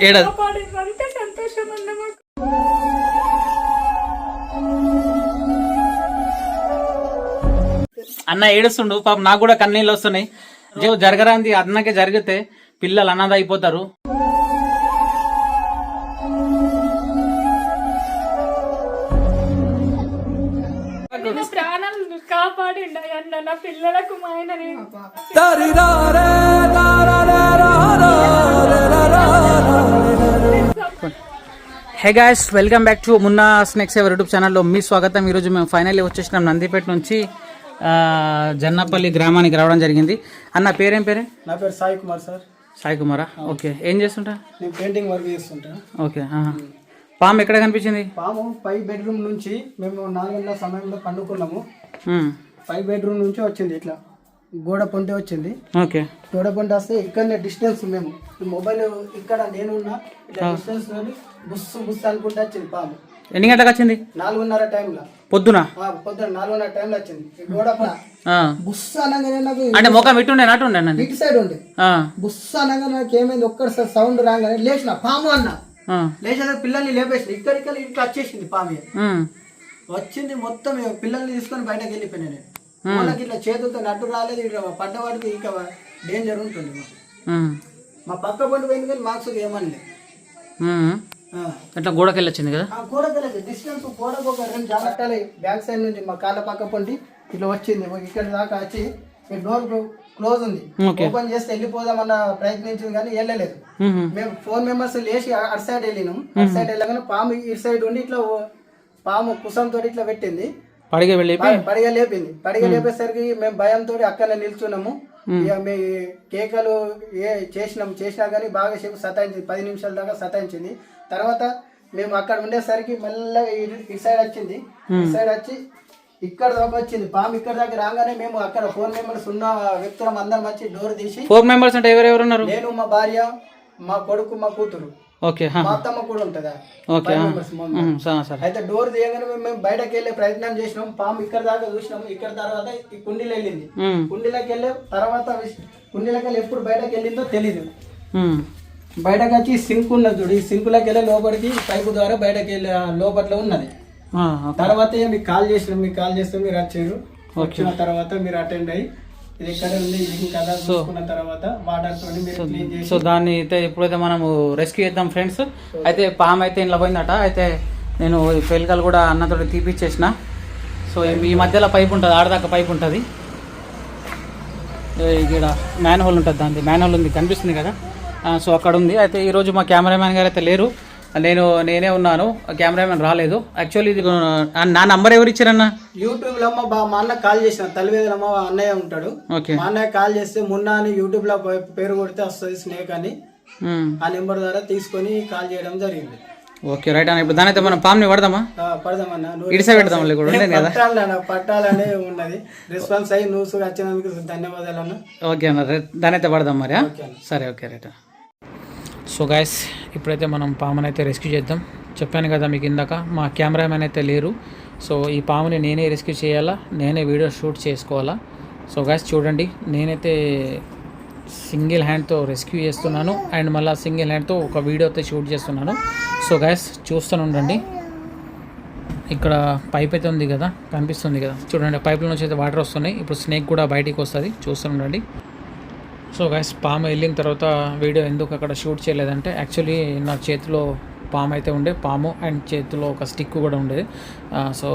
అన్న మాకు అన్న ఏడుస్తుండు పాపం నాకు కూడా కన్నీళ్ళు వస్తున్నాయి. జో జరగరాంది అన్నకే జరిగితే పిల్లలు అన్నది అయిపోతారు. అన్న నా పిల్లలకు మా ఆయన hey guys welcome back to Munna snacks ever YouTube ఛానల్లో మీ స్వాగతం. ఈరోజు మేము ఫైనల్లీ వచ్చేసినాం నందిపేట నుంచి జన్నపల్లి గ్రామానికి రావడం జరిగింది. అన్న పేరేం పేరే? నా పేరు సాయి కుమార్ సార్. సాయి కుమారా? ఓకే. ఏం చేస్తుంటా? నేను పెయింటింగ్ వర్క్ చేస్తుంటా. ఓకే. పాము ఎక్కడ కనిపించింది? పాము పై బెడ్రూమ్ నుంచి మేము నాలుగు గంటల సమయంలో పండుకున్నాము. పై బెడ్రూమ్ నుంచి వచ్చింది ఇట్లా. గోడ పొంటే వచ్చింది. ఓకే. గోడ పొంటే వస్తే ఇక్కడనే డిస్టెన్స్ మేము. మొబైల్ ఇక్కడ నేను ఉన్నా డిస్టెన్స్ బుస్సు బుస్సు అనుకుంటే వచ్చింది పాము. ఎన్ని గంటలకు వచ్చింది? నాలుగున్నర టైంలో పొద్దున? పొద్దున నాలుగున్నర టైంలో వచ్చింది. గోడ ప- ఆ. బుస్సు అనగానే నాకు అంటే ముఖం ఇటుండే నటుండే అన్నది? ఇటు సైడ్ ఉంది బుస్సు అనగానే నాకు ఏమైంది? ఒక్కసారి సౌండ్ రాగానే లేచిన పాము అన్న. లేచిన పిల్లల్ని లేపేసింది. ఇక్కడికి ఇట్లా వచ్చేసింది పాము. వచ్చింది మొత్తం పిల్లల్ని తీసుకొని బయటకు వెళ్ళిపోయినా నేను. వాళ్ళకి ఇట్లా చేతులతో నట్టు రాలేదు ఇట్లా పడ్డవాడికి ఇంకా డేంజర్ ఉంటుంది మాకు. మా పక్క పండు పోయింది కానీ మార్క్స్ ఏమనలే. అట్లా గోడకి వెళ్ళి వచ్చింది కదా? ఆ గోడ తెలియదు డిస్టెన్స్ గోడకు ఒక రెండు జాగ్రత్తలు. బ్యాక్ సైడ్ నుంచి మా కాళ్ళ పక్క పండి ఇట్లా వచ్చింది. ఇక్కడ దాకా వచ్చి ఈ డోర్ క్లోజ్ ఉంది. ఓపెన్ చేస్తే వెళ్ళిపోదామన్న ప్రయత్నించింది కానీ వెళ్ళలేదు. మేము. ఫోర్ మెంబర్స్ లేచి అటు సైడ్ వెళ్ళినాం. అటు సైడ్ వెళ్ళగానే పాము ఇటు సైడ్ ఉండి ఇట్లా పాము కుసంతో ఇట్లా పెట్టింది. పడిగే వెళ్ళి ప- పడిగ లేపింది. పడిగ లేపేసరికి మేము భయంతో అక్కడనే నిల్చున్నాము. ఇక మీ కేకలు ఏ చేసినాం చేసినా కానీ బాగా సేపు సతాయించింది. పది నిమిషాల దాకా సతాయించింది. తర్వాత మేము అక్కడ ఉండేసరికి మెల్లగా ఇటు సైడ్ వచ్చింది. ఇటు సైడ్ వచ్చి ఇక్కడ దాకా వచ్చింది. పాము ఇక్కడ దాకా రాగానే మేము అక్కడ ఫోన్ మెంబర్స్ ఉన్న వ్యక్తులం అందరం వచ్చి డోర్ తీసి ఫోర్ మెంబర్స్ అంటే ఎవరెవరు ఉన్నారు? నేను మా భార్య మా కొడుకు మా కూతురు. ఓకే హా, మా అత్తమ్మ కూడా ఉంటుందా? ఓకే సరే అయితే డోర్ తీయగానే మేము- బయటకు వెళ్ళే ప్రయత్నం చేసినాం. పాము ఇక్కడ దాకా చూసినాము. ఇక్కడ తర్వాత ఈ కుండీలో వెళ్ళింది. కుండీలోకి వెళ్ళే తర్వాత కుండీలోకి వెళ్ళి ఎప్పుడు బయటకు వెళ్ళిందో తెలీదు. బయటకు వచ్చి సింక్ ఉన్నది చూడు. ఈ సింకులోకి వెళ్ళే లోపలికి పైపు ద్వారా బయటకు వెళ్ళే లోపల ఉన్నది. తర్వాత మీకు కాల్ చేసినాం. మీకు కాల్ చేస్తే మీరు వచ్చారు. వచ్చిన తర్వాత మీరు అటెండ్ అయ్యి ఇది ఎక్కడ ఉంది? ఇది కదా చూసుకున్న తర్వాత వాటర్ తోని మీరు క్లీన్ చేసి సో దాన్ని అయితే ఇప్పుడైతే మనము రెస్క్యూ చేద్దాం ఫ్రెండ్స్ అయితే పాము అయితే ఇంట్లో పోయిందట. అయితే నేను పెళ్ళికలు కూడా అన్నతో తీపిచ్చేసిన. సో ఈ- మధ్యలో పైప్ ఉంటుంది ఆడదాకా పైప్ ఉంటుంది. ఇక్కడ మ్యాన్ హోల్ ఉంటుంది దాని మ్యాన్ హోల్ ఉంది కనిపిస్తుంది కదా. సో అక్కడ ఉంది. అయితే ఈరోజు మా కెమెరామ్యాన్ గారు అయితే లేరు. నేను నేనే ఉన్నాను. కెమెరామ్యాన్ రాలేదు. యాక్చువల్లీ ఇది నా నంబర్ ఎవరు ఇచ్చారన్న? యూట్యూబ్లో మా బా- మా అన్న కాల్ చేసిన. తల్లివేదల మా అన్నయ్య ఉంటాడు. మా అన్నయ్య కాల్ చేస్తే మున్న అని యూట్యూబ్లో పేరు కొడితే వస్తుంది స్నేక్ అని. ఆ నెంబర్ ద్వారా తీసుకొని కాల్ చేయడం జరిగింది. ఓకే రైట్ అన్న. ఇప్పుడు దాని అయితే మనం పామ్ని పడదామా? పడదామన్నా? నువ్వు ఇడిసే పెడదాం కూడా పట్టాలన్న పట్టాలనే ఉన్నది. రెస్పాన్స్ అయ్యి న్యూస్ వచ్చినందుకు ధన్యవాదాలు అన్న. ఓకే అన్న రే- దాని అయితే పడదాం మరి. సరే ఓకే రైట్ సో గాయస్ ఇప్పుడైతే మనం పాముని అయితే రెస్క్యూ చేద్దాం. చెప్పాను కదా మీకు ఇందాక మా కెమెరామెన్ అయితే లేరు. సో ఈ పాముని నేనే రెస్క్యూ చేయాలా? నేనే వీడియో షూట్ చేసుకోవాలా? సో గాయస్ చూడండి. నేనైతే సింగిల్ హ్యాండ్తో రెస్క్యూ చేస్తున్నాను. అండ్ మళ్ళీ సింగిల్ హ్యాండ్తో ఒక వీడియో అయితే షూట్ చేస్తున్నాను. సో గాయస్ చూస్తూనే ఉండండి. ఇక్కడ పైప్ అయితే ఉంది కదా కనిపిస్తుంది కదా. చూడండి పైప్ నుంచి అయితే వాటర్ వస్తున్నాయి. ఇప్పుడు స్నేక్ కూడా బయటికి వస్తుంది. చూస్తూ ఉండండి. సో గైస్ పాము వెళ్ళిన తర్వాత వీడియో ఎందుకు అక్కడ షూట్ చేయలేదంటే యాక్చువల్లీ నా చేతిలో పాము అయితే ఉండే పాము అండ్ చేతిలో ఒక స్టిక్ కూడా ఉండేది సో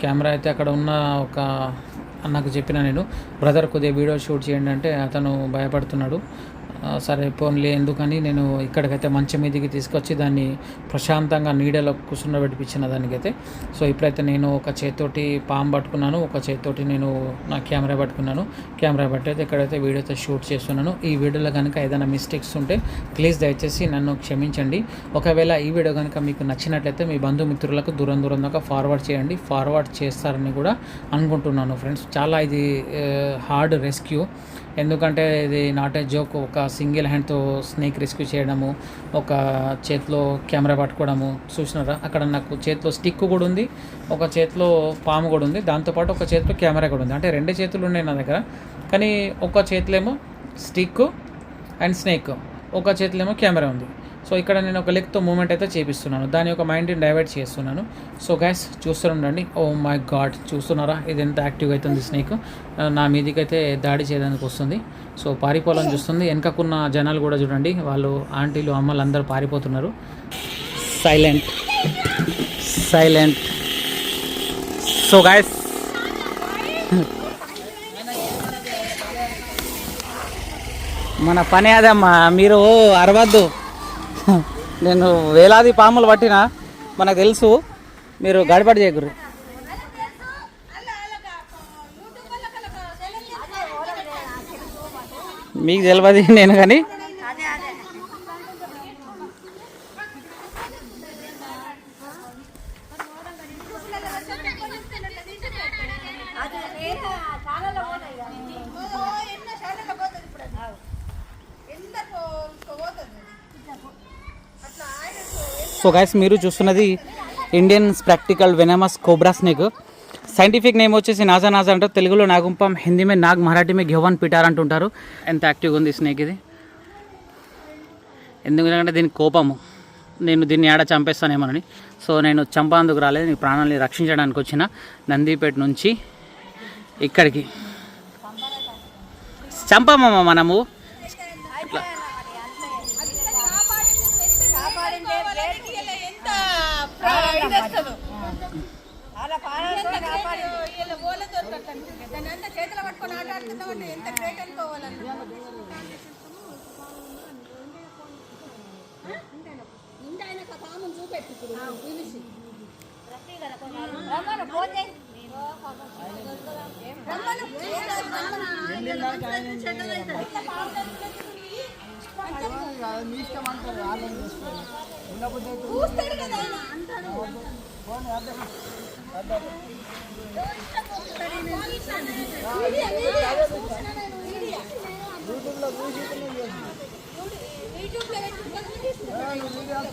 కెమెరా అయితే అక్కడ ఉన్న ఒక అన్నకు చెప్పిన నేను బ్రదర్ కొద్దిగా వీడియో షూట్ చేయండి అంటే అతను భయపడుతున్నాడు. సరే పోన్లే ఎందుకని నేను ఇక్కడికైతే మంచం మీదకి తీసుకొచ్చి దాన్ని ప్రశాంతంగా నీడలో కూర్చున్న పెట్టిపించిన దానికైతే. సో ఇప్పుడైతే నేను ఒక చేతితోటి పాము పట్టుకున్నాను ఒక చేతితోటి నేను నా కెమెరా పట్టుకున్నాను. కెమెరా పట్టి అయితే ఇక్కడైతే వీడియో అయితే షూట్ చేస్తున్నాను. ఈ వీడియోలో కనుక ఏదైనా మిస్టేక్స్ ఉంటే ప్లీజ్ దయచేసి నన్ను క్షమించండి. ఒకవేళ ఈ వీడియో కనుక మీకు నచ్చినట్లయితే మీ బంధుమిత్రులకు దూరం దూరం దాకా ఫార్వర్డ్ చేయండి. ఫార్వర్డ్ చేస్తారని కూడా అనుకుంటున్నాను ఫ్రెండ్స్. చాలా ఇది హార్డ్ రెస్క్యూ. ఎందుకంటే ఇది నాట్ ఏ జోక్ ఒక సింగిల్ హ్యాండ్తో స్నేక్ రెస్క్యూ చేయడము ఒక చేతిలో కెమెరా పట్టుకోవడము చూసినారా? అక్కడ నాకు చేతిలో స్టిక్ కూడా ఉంది ఒక చేతిలో పాము కూడా ఉంది దాంతోపాటు ఒక చేతిలో కెమెరా కూడా ఉంది. అంటే రెండు చేతులు ఉన్నాయి నా దగ్గర కానీ ఒక చేతిలో ఏమో స్టిక్ అండ్ స్నేక్ ఒక చేతిలో ఏమో కెమెరా ఉంది. సో ఇక్కడ నేను ఒక లెగ్తో మూమెంట్ అయితే చేపిస్తున్నాను. దాని యొక్క మైండ్ని డైవర్ట్ చేస్తున్నాను. సో గ్యాస్ చూస్తుండండి. ఓ మై గాడ్ చూస్తున్నారా? ఇది ఎంత యాక్టివ్గా అవుతుంది స్నేక్? నా మీదికి అయితే దాడి చేయడానికి వస్తుంది. సో పారిపోవాలని చూస్తుంది. వెనకకున్న జనాలు కూడా చూడండి. వాళ్ళు ఆంటీలు అమ్మలు అందరూ పారిపోతున్నారు. సైలెంట్ సైలెంట్ సో గాయస్ మన పని అదమ్మా. మీరు అరవద్దు. నేను వేలాది పాములు పట్టిన మనకు తెలుసు మీరు గడబడి చేయకురు మీకు తెలియదు నేను కానీ సో గైస్ మీరు చూస్తున్నది Indian practical venomous cobra snake scientific name వచ్చేసి నాజా నాజా అంటారు. తెలుగులో నాగుంపం హిందీ మే నాగ్ మరాఠీ మే ఘెవన్ పిటార్ అంటుంటారు. ఎంత యాక్టివ్గా ఉంది స్నేక్ ఇది? ఎందుకంటే దీని కోపము. నేను దీన్ని ఏడ చంపేస్తానేమోనని. సో నేను చంపేందుకు రాలేదు. నీ ప్రాణాలని రక్షించడానికి వచ్చిన నందిపేట నుంచి ఇక్కడికి. చంపమమ్మ మనము. చేతిలో పట్టుకొని ఆట ఆడుతున్నామంటే ఎంత గ్రేట్ ఆయన కూడా పెట్టేసే యూట్యూబ్లలో అందరూ తీసేయి, ఇంకా తీసి. ఆయన మనకు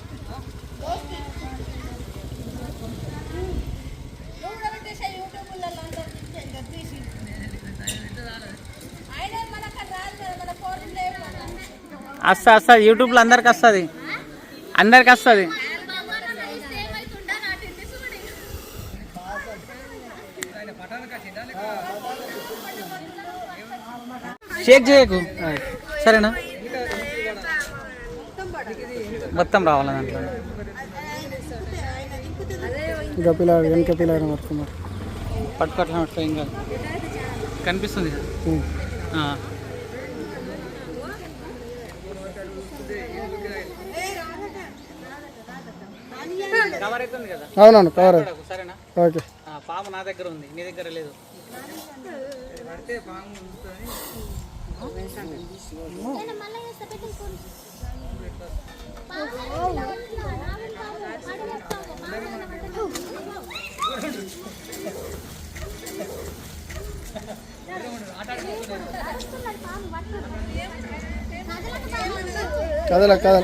వస్తా వస్తుంది యూట్యూబ్లో అందరికి వస్తుంది. అందరికి వస్తుంది. షేక్ చేయకు. సరేనా? మొత్తం రావాలి దాంట్లో? ఇంకా పిల్లలు వెనక పిల్లలు పట్టుకోవట్లే పట్టుకో ఇంకా కనిపిస్తుంది కదా. ఆ. కవర్ అవుతుంది కదా? అవునవును కవర్ ఓకే. ఆ, పాము నా దగ్గర ఉంది నీ దగ్గర లేదు. కదల కదల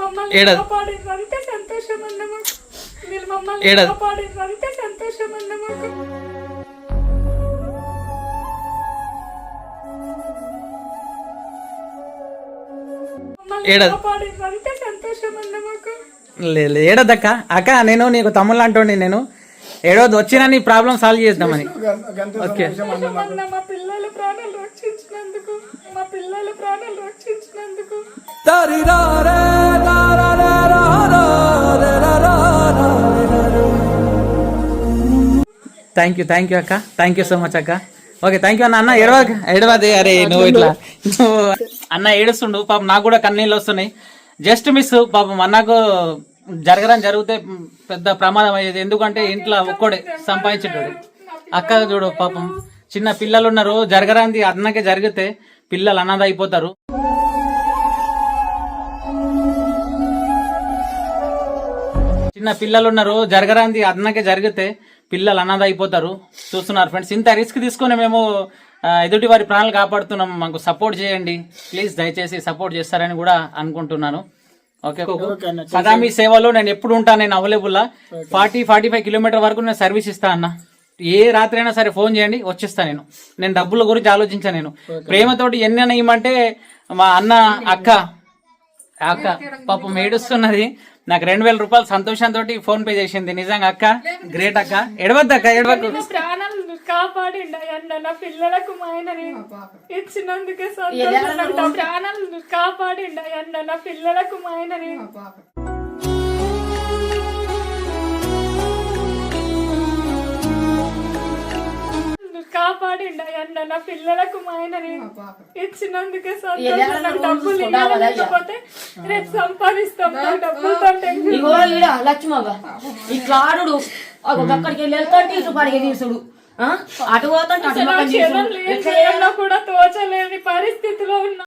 మమ్మల్ని ఏడదు. సంతోషం అన్న మాకు. మమ్మల్ని ఏడదు. సంతోషం అన్న మాకు. ఏడదు. సంతోషం అన్న మాకు. లేదు ఏడదక్క అక్క నేను నీకు తమ్ముళ్ళు అంటోండి నేను. ఏడవద్దు వచ్చినా నీ ప్రాబ్లం సాల్వ్ చేద్దామని. ఓకే. మా పిల్లల ప్రాణాలు రక్షించినందుకు మా పిల్లల ప్రాణాలు రక్షించినందుకు. థ్యాంక్ యూ థ్యాంక్ యూ అక్క. థ్యాంక్ యూ సో మచ్ అక్క. ఓకే థ్యాంక్ యూ అన్న అన్న ఏడవ ఏడవది అరే నువ్వు ఇట్లా నువ్వు అన్న ఏడుస్తుండు. పాపం నాకు కూడా కన్నీళ్ళు వస్తున్నాయి. జస్ట్ మిస్ పాపం అన్నకు జరగడం జరిగితే పెద్ద ప్రమాదం అయ్యేది. ఎందుకంటే ఇంట్లో ఒక్కడే సంపాదించేటోడు. అక్క చూడు పాపం చిన్న పిల్లలు ఉన్నారు జరగరాంది అన్నకే జరిగితే పిల్లలు అన్నది అయిపోతారు. చిన్న పిల్లలు ఉన్నారు జరగరాంది అన్నకే జరిగితే పిల్లలు అన్నది అయిపోతారు చూస్తున్నారు ఫ్రెండ్స్ ఇంత రిస్క్ తీసుకొని మేము ఎదుటి వారి ప్రాణాలు కాపాడుతున్నాం. మాకు సపోర్ట్ చేయండి. ప్లీజ్ దయచేసి సపోర్ట్ చేస్తారని కూడా అనుకుంటున్నాను. ఓకే సదా మీ సేవలో నేను ఎప్పుడు ఉంటాను నేను available forty forty five kilometer వరకు నేను సర్వీస్ ఇస్తా అన్న. ఏ రాత్రి అయినా సరే ఫోన్ చేయండి వచ్చేస్తా నేను. నేను డబ్బుల గురించి ఆలోచించా నేను. ప్రేమతోటి ఎన్ని అయినా ఇమ్మంటే మా అన్న అక్క అక్క పాపం ఏడుస్తున్నది. నాకు రెండు వేల రూపాయలు సంతోషంతో ఫోన్ పే చేసింది. నిజంగా అక్క? గ్రేట్ అక్క. ఎడవద్దు అక్క ఎడవద్దు కాపాడిండు అన్న నా పిల్లలకు మా ఆయనని ఇచ్చినందుకే సంతోషం ప్రాణాలు కాపాడిండు అన్న నా పిల్లలకు మా అన్న నా పిల్లలకు మా ఇచ్చినందుకే సంతోషం నాకు డబ్బులు ఇవ్వాలి. లేకపోతే రేపు సంపాదిస్తాం. డబ్బులతో ఇగో ఈడ లక్ష్మవ్వ. అక్కడికి వెళ్ళి ఇటు పడిగే తీసుడు? అటు చేయాలో? కూడా తోచలేని పరిస్థితిలో ఉన్నా.